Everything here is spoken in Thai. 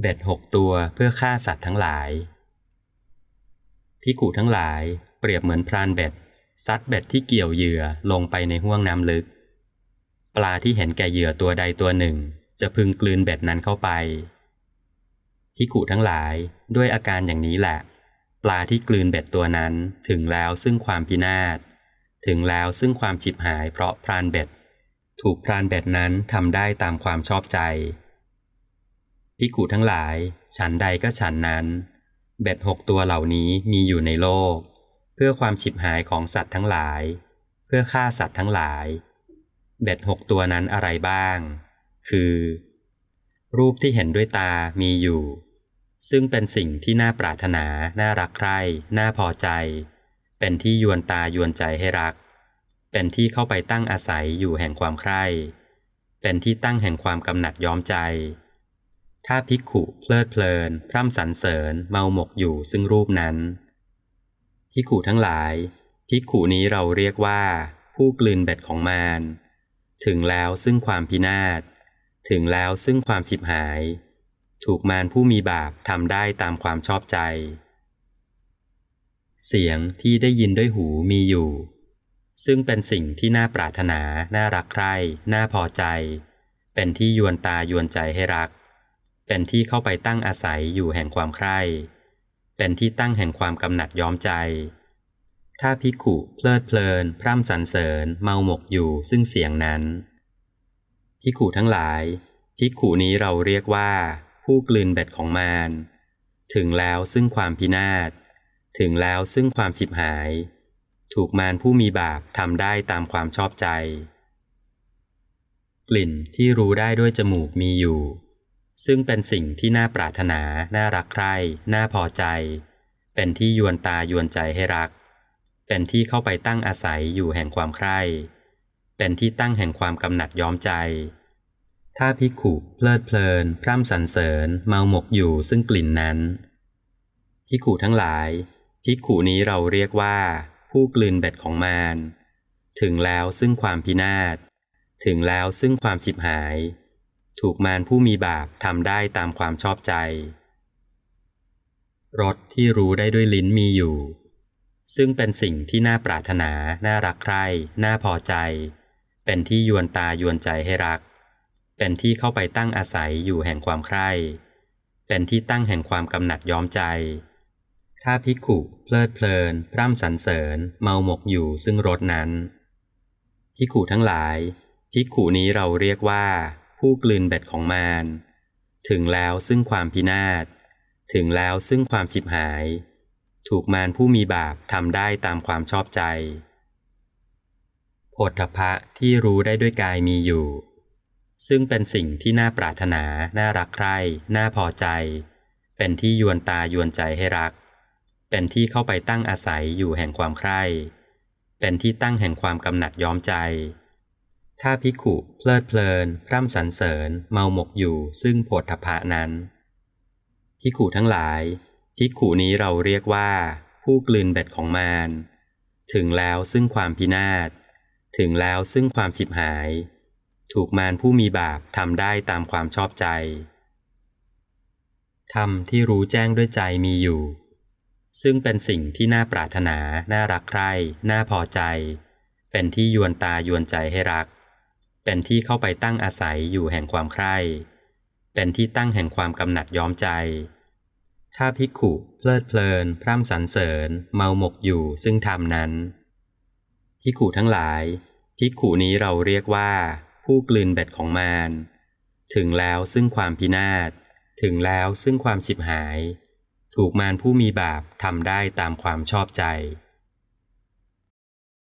เบ็ดหกตัวเพื่อฆ่าสัตว์ทั้งหลายพิกูทั้งหลายเปรียบเหมือนพรานเบ็ดซัดเบ็ดที่เกี่ยวเหยื่อลงไปในห้วงน้ำลึก ปลาที่เห็นแก่เหยื่อตัวใดตัวหนึ่ง จะพึงกลืนเบ็ดนั้นเข้าไปพิกูทั้งหลายด้วยอาการอย่างนี้แหละ ปลาที่กลืนเบ็ดตัวนั้นถึงแล้วซึ่งความพินาศถึงแล้วซึ่งความฉิบหายเพราะพรานเบ็ด ถูกพรานเบ็ดนั้นทำได้ตามความชอบใจ พิกุทั้งหลาย ฉันใดก็ฉันนั้นเบ็ดหกตัวเหล่านี้มีอยู่ในโลก เพื่อความฉิบหายของสัตว์ทั้งหลาย เพื่อฆ่าสัตว์ทั้งหลายเบ็ดหกตัวนั้นอะไรบ้าง คือ รูปที่เห็นด้วยตามีอยู่ ซึ่งเป็นสิ่งที่น่าปรารถนา น่ารักใคร่ น่าพอใจ เป็นที่ยวนตายวนใจให้รัก เป็นที่เข้าไปตั้งอาศัยอยู่แห่งความใคร่ เป็นที่ตั้งแห่งความกำหนัดย้อมใจ ถ้าภิกขุเพลิดเพลิน พร่ำสรรเสริญ เมาหมกอยู่ซึ่งรูปนั้น ภิกขุทั้งหลาย ภิกขุนี้เราเรียกว่า ผู้กลืนเบ็ดของมารถึงแล้วซึ่งความพินาศ ถึงแล้วซึ่งความสิบหาย ถูกมารผู้มีบาปทำได้ตามความชอบใจ เสียงที่ได้ยินด้วยหูมีอยู่ ซึ่งเป็นสิ่งที่น่าปรารถนา น่ารักใคร่ น่าพอใจ เป็นที่ยวนตายวนใจให้รัก เป็นที่เข้าไปตั้งอาศัยอยู่แห่งความใคร่เป็นที่ตั้งแห่งความกำหนัดย้อมใจ ถ้าพิกุเพลิดเพลิน พร่ำสรรเสริญ เมาหมกอยู่ซึ่งเสียงนั้น พิกุทั้งหลาย พิกุนี้เราเรียกว่า ผู้กลืนเบ็ดของมารถึงแล้วซึ่งความพินาศ ถึงแล้วซึ่งความสิบหาย ถูกมารผู้มีบาปทำได้ตามความชอบใจ กลิ่นที่รู้ได้ด้วยจมูกมีอยู่ ซึ่งเป็นสิ่งที่น่าปรารถนา น่ารักใคร่ น่าพอใจ เป็นที่ยวนตายวนใจให้รัก เป็นที่เข้าไปตั้งอาศัยอยู่แห่งความใคร่ เป็นที่ตั้งแห่งความกำหนัดย้อมใจ ถ้าพิขุเพลิดเพลิน พร่ำสรรเสริญ เมาหมกอยู่ซึ่งกลิ่นนั้น พิขุทั้งหลาย พิขุนี้เราเรียกว่า ผู้กลืนเบ็ดของมาร ถึงแล้วซึ่งความพินาศ ถึงแล้วซึ่งความสิบหาย ถูกมารผู้มีบาปทำได้ตามความชอบใจ รสที่รู้ได้ด้วยลิ้นมีอยู่ ซึ่งเป็นสิ่งที่น่าปรารถนา น่ารักใคร่ น่าพอใจ เป็นที่ยวนตายวนใจให้รัก เป็นที่เข้าไปตั้งอาศัยอยู่แห่งความใคร่ เป็นที่ตั้งแห่งความกำหนัดย้อมใจ ถ้าพิกขุเพลิดเพลิน พร่ำสรรเสริญ เมาหมกอยู่ซึ่งรสนั้นพิกขุทั้งหลายพิกขุนี้เราเรียกว่า ผู้กลืนเบ็ดของมารถึงแล้วซึ่งความพินาศ ถึงแล้วซึ่งความฉิบหาย ถูกมารผู้มีบาปทำได้ตามความชอบใจโพธพะที่รู้ได้ด้วยกายมีอยู่ ซึ่งเป็นสิ่งที่น่าปรารถนา น่ารักใคร่ น่าพอใจ เป็นที่ยวนตายวนใจให้รัก เป็นที่เข้าไปตั้งอาศัยอยู่แห่งความใคร่ เป็นที่ตั้งแห่งความกำหนัดย้อมใจ ถ้าพิขุเพลิดเพลินพร่ำสรรเสริญ เมาหมกอยู่ซึ่งโพธพะนั้น พิขุทั้งหลาย พิขุนี้เราเรียกว่า ผู้กลืนเบ็ดของมารถึงแล้วซึ่งความพินาศ ถึงแล้วซึ่งความสิบหาย ถูกมารผู้มีบาปทำได้ตามความชอบใจธรรมที่รู้แจ้งด้วยใจมีอยู่ ซึ่งเป็นสิ่งที่น่าปรารถนา น่ารักใคร่ น่าพอใจ เป็นที่ยวนตายวนใจให้รัก เป็นที่เข้าไปตั้งอาศัยอยู่แห่งความใคร่เป็นที่ตั้งแห่งความกำหนัดย้อมใจ ถ้าภิกขุเพลิดเพลิน พร่ำสรรเสริญ เมาหมกอยู่ซึ่งธรรมนั้น ภิกขุทั้งหลายภิกขุนี้เราเรียกว่า ผู้กลืนเบ็ดของมารถึงแล้วซึ่งความพินาศ ถึงแล้วซึ่งความฉิบหาย ถูกมารผู้มีบาปทำได้ตามความชอบใจ